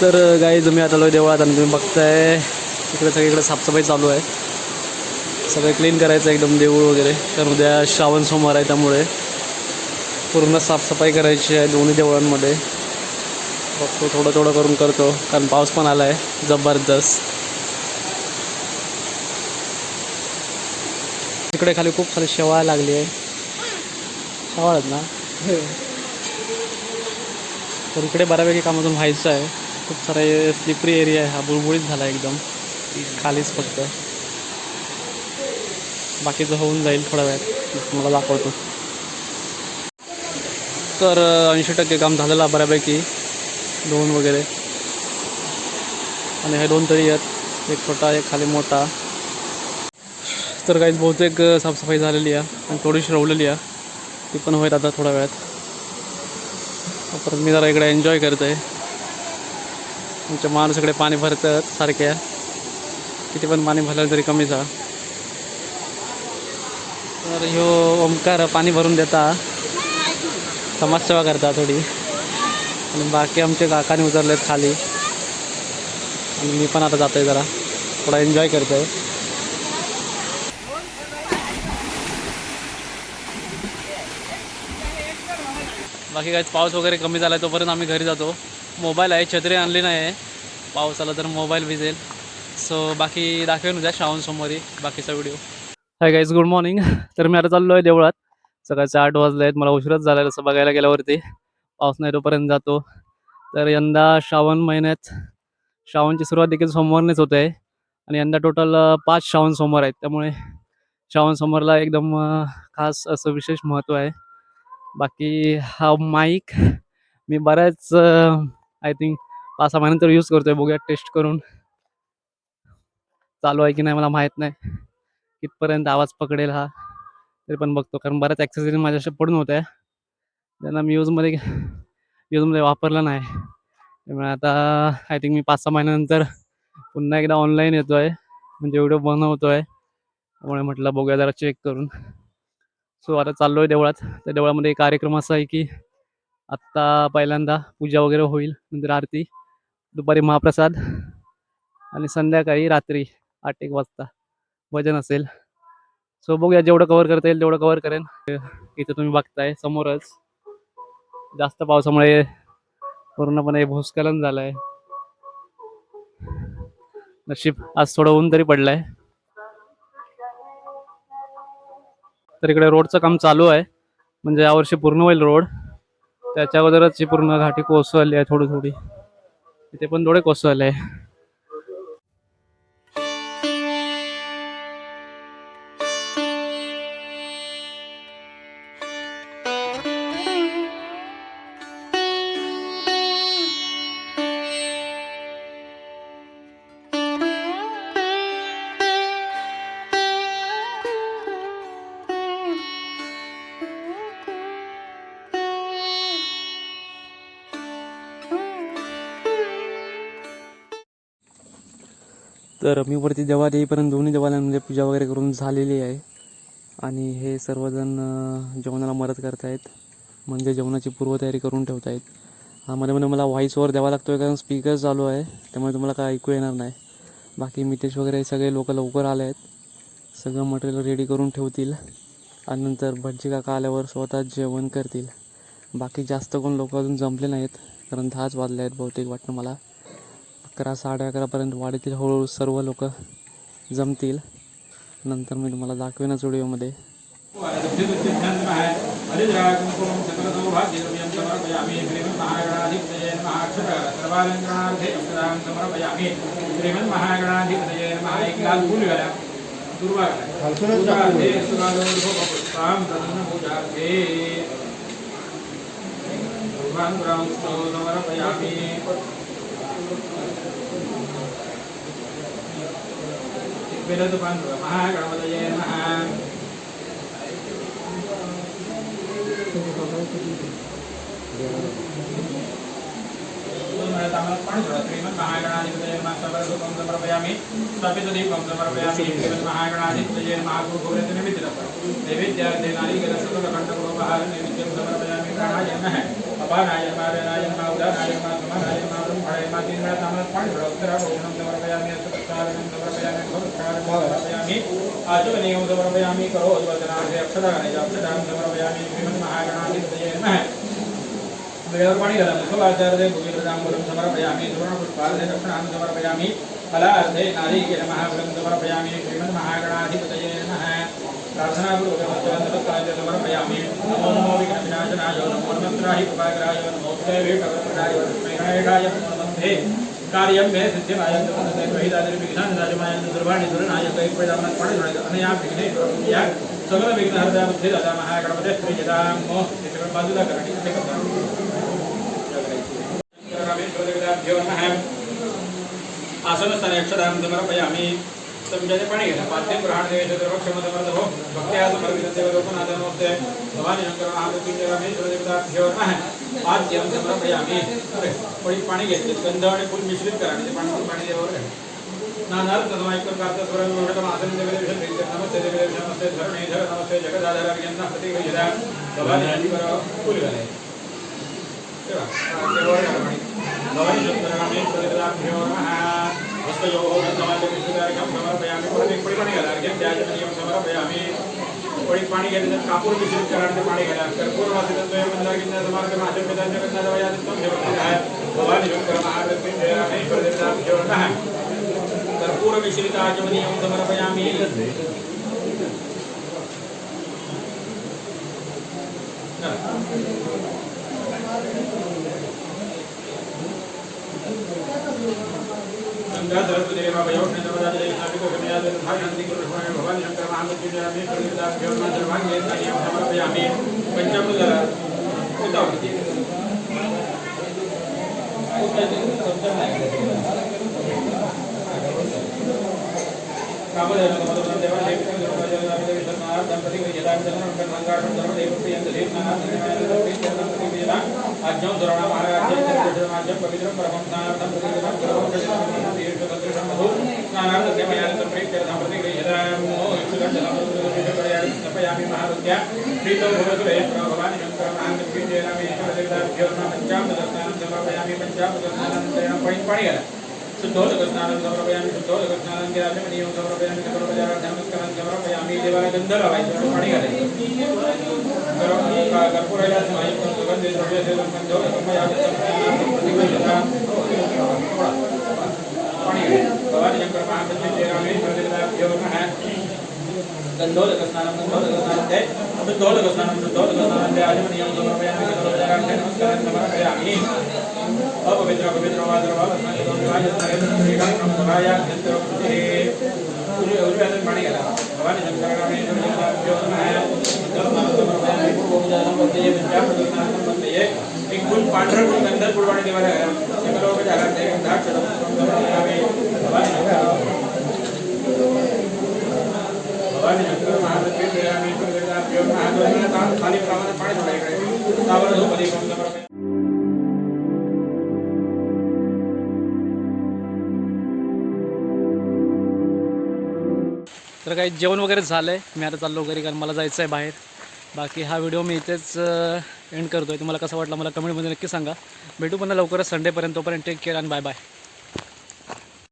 तर गाईज मी आता आलो देवळात आणि तुम्ही बघताय. इकडे सगळीकडे साफसफाई चालू आहे. सगळं क्लीन करायचं आहे एकदम देऊळ वगैरे. कारण उद्या श्रावण सोमवार आहे त्यामुळे पूर्ण साफसफाई करायची आहे दोन्ही देवळांमध्ये. बघतो थोडं थोडं करून करतो कारण पाऊस पण आला आहे जबरदस्त. इकडे खाली खूप सारी शेवाळ लागली आहे. शेवाळ आहेत ना? तर इकडे बऱ्यापैकी कामातून व्हायचं आहे. खूप सारे स्लिपरी एरिया आहे. हा बुळबुळीत झाला एकदम. खालीच फक्त. बाकीचं होऊन जाईल थोड्या वेळात तुम्हाला दाखवतो. तर ऐंशी टक्के काम झालेलं आहे बऱ्यापैकी. दोन वगैरे. आणि हे दोन तरी आहेत. एक छोटा एक खाली मोठा. तर काही बहुतेक साफसफाई झालेली आहे आणि थोडीशी रवलेली आहे. ती पण होईल आता थोड्या वेळात. परत मी जरा इकडे एन्जॉय करत आहे आमच्या माणूसकडे पाणी भरतात सारख्या. किती पण पाणी भरलं तरी कमीच आहे तर ह्यो ओंकार पाणी भरून देता. समाजसेवा करता थोडी. आणि बाकी आमचे काकाने उतरलेत खाली. आणि मी पण आता जातोय जरा. थोडा एन्जॉय करतोय. बाकी काय पाऊस वगैरे कमी झाला आहे तोपर्यंत आम्ही घरी जातो. मोबाईल आहे छत्री आणली नाही आहे. पाऊस आला तर मोबाईल भिजेल. सो बाकी दाखवेन उद्या श्रावण सोमवारी बाकीचा video hi guys good morning तर मी आता चाललो आहे देवळात. सकाळचे आठ वाजले आहेत. मला उशीरच झाला आहे तसं बघायला गेल्यावरती. पाऊस नाही तोपर्यंत जातो. तर यंदा श्रावण महिन्यात श्रावणची सुरुवात देखील सोमवारनेच होते. आहे आणि यंदा टोटल पाच श्रावण सोमवार आहेत. त्यामुळे श्रावण सोमवारला एकदम खास असं विशेष महत्त्व आहे. बाकी हा माईक मी बऱ्याच आय थिंक पाच सहा महिन्यानंतर यूज करतो आहे बघूया टेस्ट करून. चालू आहे की नाही मला माहीत नाही. कितपर्यंत आवाज पकडेल हा. तरी पण बघतो. कारण बऱ्याच ॲक्सेसरीज माझ्याशी पडून होत्या. त्यांना मी यूजमध्ये यूजमध्ये वापरला नाही. त्यामुळे आता आय थिंक मी पाच सहा महिन्यानंतर पुन्हा एकदा ऑनलाईन येतो आहे म्हणजे व्हिडिओ बनवतो आहे त्यामुळे म्हटलं बघूया जरा चेक करून. सो आता चाललो आहे देवळात. त्या देवळामध्ये कार्यक्रम असा आहे की आत्ता पहिल्यांदा पूजा वगैरे होईल नंतर आरती दुपारी महाप्रसाद आणि संध्याकाळी रात्री आठ एक वाजता भजन असेल. सो बघूया जेवढं कवर करता येईल तेवढं कवर करेन. इथं तुम्ही बघताय समोरच जास्त पावसामुळे पूर्णपणे भूस्खलन झालं आहे नशीब आज थोडं ऊन तरी पडलंय. तर इकडे रोडचं काम चालू आहे. म्हणजे यावर्षी पूर्ण होईल रोड. त्याच्या अगोदरच ही पूर्ण घाटी कोसळली आहे थोडी थोडी. इथे पण थोडे कोसळले आहे. तर मी वरती देवाला येईपर्यंत दोन्ही देवालयांमध्ये पूजा वगैरे करून झालेली आहे. आणि हे सर्वजण जेवणाला मदत करतायत. म्हणजे जेवणाची पूर्वतयारी करून ठेवतायत. हा मध्ये मध्ये मला व्हॉईसवर द्यावा लागतो आहे कारण स्पीकर चालू आहे. त्यामुळे तुम्हाला काय ऐकू येणार नाही. बाकी मितेश वगैरे सगळे लोक लवकर आले आहेत सगळं मटेरियल रेडी करून ठेवतील. आणि नंतर भटजी काका आल्यावर स्वतः जेवण करतील. बाकी जास्त कोण लोक अजून जमले नाहीत. कारण दहाच वाजले आहेत बहुतेक वाटतं मला. अकरा साडे अकरापर्यंत वाढतील हळूहळू सर्व लोक जमतील. नंतर मी तुम्हाला दाखवेनच व्हिडिओमध्ये. भगवान रामस्तौ समर्पयामि वेदतुपान् महागणपतये नमः श्रीमन्महागणाधिपतये नमः सर्वदुःखं समर्पयामि स्थापितदीपं समर्पयामि श्रीमन्महागणाधिपतये नमः गुरुभोगनिमित्तम् नैवेद्यार्थे नारिकेलसुतकण्ठकोपहार नैवेद्यं समर्पयामि प्राणाय नमः अपानाय नमः वेनाय नमः उदानाय नमः समानाय नमः पाणी थोडं समर्पयामि अस्तकारणं समर्पयामि भवत्कारणं समर्पयामि आचमनीयं समर्पयामि करोद्वचनार्थे अक्षदाने अक्षदां समर्पयामि श्रीमन्महागणाधिपतये नमः वेळेवर पाणी घाला मुखवाचार्य भूमिप्रदांबुलं समर्पयामि सुवर्णपुष्पार्थे दक्षिणां समर्पयामि फलार्थे नारीकेलमहाफलं समर्पयामि श्रीमन्महागणाधिपतये नमः प्रार्थनापूर्वकमस्तकाञ्च समर्पयामि नमो नमो विघ्नविनाशनाय नमो नमत्राहि कृपाकराय नमो विष्णवे गणेशाय नमो नमस्ते कार्यम मे सिद्धिमाय विघ्नाय दुर्वाणि दुर्नाय कैप्रदामन या अनया विघ्नेश्वरपूजा सकल बुद्धी दादा महागणपते श्री जदाम हे बाजूला करणे असे करतात आसनस्थाने अक्षरां समर्पयामि। पाणी घेणं पाठ्य ग्रहण देश समर्थ हो भक्त्या समर्पित देव नमस्ते भवानी शंकर महामृत्युंजय रामेश्वर देवताभ्यो नमः आद्यं समर्पयामि अरे पाणी घेतले गंध आणि फुल मिश्रित करा म्हणजे पाणी पाणी देवावर नानार नानार तद्वाईक प्रकारचं स्वरं विवडकम आसन देवले विषय प्रीत्य नमस्ते देवले विषय नमस्ते धरणे धर नमस्ते जगदाधार अभियंता प्रति विजया भवानी शंकर फुल घालाय भवानी नमः हस्तयोः समर्पयामि परत अर्घ्यं त्याजमनीयं समर्पयामि. पडी पाणी घेतलं कापूर मिश्रित करायचं पाणी घ्यायला कर्पूर वासितं द्वयं मंदारगिन्द समार्ग माजं पिता जगन्नाथ वयादित्वं देवताः भवानी शंकर महामृत्युंजय रामेश्वर देवताभ्यो नमः कर्पूर मिश्रिताजमनीयं समर्पयामि गंगा सरस्वतीदेवा वयोष्ण नवदाजय नाटिको गम्याद भागनन्ति गुरुष्माय भवानी शंकर महामृत्युंजय रामेश्वर देवताभ्यो नमः सर्वाङ्गे स्थानीयं समर्पयामि पञ्चामृतला उतावृत्ति पाणी घाला शुद्धोदकस्नानं समर्पयामि शुद्धोदकस्नानं करामि मणियों समर्पयामि समर्पयामि नमस्कारं समर्पयामि देवाला गंध लावायचं पाणी घालायचं करो कर्पूराला समायुक्त सुगंधे द्रव्य सेवन गंधो समर्पयामि प्रतिगृह्यता पाणी घालायचं भवानी शंकर महामृत्युंजय रामेश्वर देवताभ्यो नमः गंधोदकस्नानं गंधोदकस्नानं ते शुद्धोदकस्नानं शुद्धोदकस्नानं ते आजमनीयं समर्पयामि समर्पयामि नमस्कारं समर्पयामि अपवित्र पवित्र पाणी घाला भवानी शंकर एक फुल पांढरं फुल गंधर फुलवाणी देवाला घाला भवानी शंकर खाली प्रमाणात पाणी तर काही जेवण वगैरे झालं आहे मी आता चाललो घरी कारण मला जायचं आहे बाहेर. बाकी हा व्हिडिओ मी इथेच एंड करतो आहे तुम्हाला कसा वाटला मला कमेंटमध्ये नक्की सांगा. भेटू पुन्हा लवकरच संडेपर्यंत. तोपर्यंत टेक केअर आणि बाय बाय